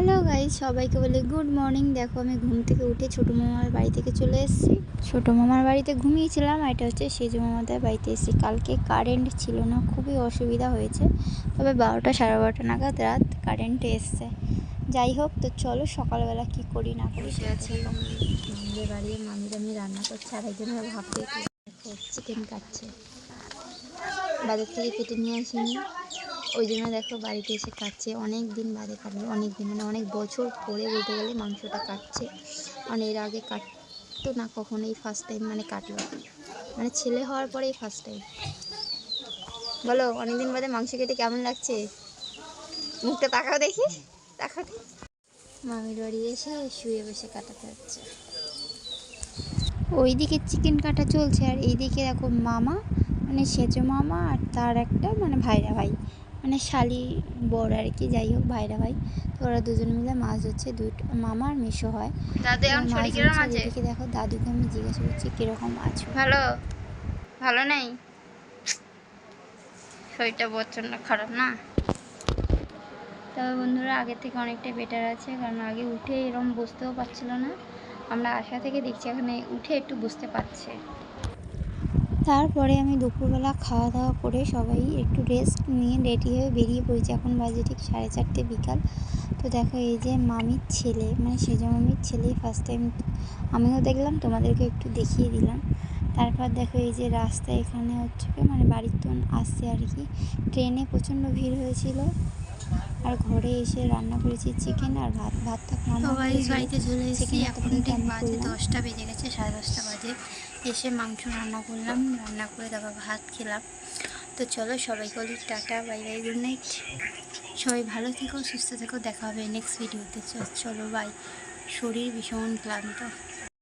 Hello guys সবাইকে বলে good morning দেখো আমি ঘুম থেকে উঠে ছোটো মামার বাড়ি থেকে চলে এসেছি। ছোটো মামার বাড়িতে ঘুমিয়েছিলাম আর এটা হচ্ছে সেজু মামাদের বাড়িতে এসেছি। কালকে কারেন্ট ছিল না খুবই অসুবিধা হয়েছে। তবে বারোটা সাড়ে বারোটা নাগাদ রাত কারেন্ট এসছে। যাই হোক তো চলো সকালবেলা কি করি না করি সে আছে। মামিদের বাড়ি মামির আমি রান্না করছি আর একজন ভাবতে চিকেন কাটছে। বাজার থেকে কেটে নিয়ে আসিনি। ওই জন্য দেখো বাড়িতে এসে কাটছে। অনেক দিন বাদে কাটবে, অনেক দিন মানে অনেক বছর পরে বলতে গেলে মাংসটা কাটছে। মানে এর আগে কাটতো না কখনো এই ফার্স্ট টাইম মানে কাটলো মানে ছেলে হওয়ার পরেই ফার্স্ট টাইম বলো অনেক দিন বাদে মাংস কেটে কেমন লাগছে? মুখটা তাকাও দেখি তাকাও দেখি। মামির বাড়ি এসে শুয়ে বসে কাটাতে হচ্ছে। ওইদিকে চিকেন কাটা চলছে, আর এইদিকে দেখো মামা মানে সেজো মামা আর তার একটা মানে ভাইরা ভাই। মানে শালি বড় আর কি যাই হোক ভাইরা ভাই। তো ওরা দুজন মিলে মাছ ধরছে দুটো মামা আর মিশো হয়। এদিকে দেখো দাদুকে আমি জিজ্ঞাসা করছি কীরকম আছো? ভালো? ভালো নেই? শরীরটা প্রচণ্ড খারাপ না? তবে বন্ধুরা আগে থেকে অনেকটাই বেটার আছে কারণ আগে উঠে এরকম বুঝতেও পারছিল না। আমরা আশা থেকে দেখছি এখানে উঠে একটু বুঝতে পারছে। তারপরে আমি দুপুরবেলা খাওয়া দাওয়া করে সবাই একটু রেস্ট নিয়ে রেডি হয়ে বেরিয়ে পড়েছি। এখন বাজে ঠিক সাড়ে চারটে বিকাল। তো দেখো এই যে মামির ছেলে মানে সেজো মামির ছেলে ফার্স্ট টাইম আমিও দেখলাম তোমাদেরকে একটু দেখিয়ে দিলাম। তারপর দেখো এই যে রাস্তা এখানে হচ্ছে কি মানে বাড়ির তো আসছে আর কি। ট্রেনে প্রচণ্ড ভিড় হয়েছিল আর ঘরে এসে রান্না করেছি চিকেন আর ভাত। ভাতটা খাওয়া বাড়িতে চলে এসেছি। এখন ঠিক বাজে দশটা বেজে গেছে সাড়ে দশটা বাজে। এসে মাংস রান্না করলাম, রান্না করে তারপর ভাত খেলাম। তো চলো সবাই বলি tata, bye bye, good night. সবাই ভালো থেকো, সুস্থ থেকো, দেখা হবে নেক্সট ভিডিওতে চলো বাই শরীর ভীষণ ক্লান্ত।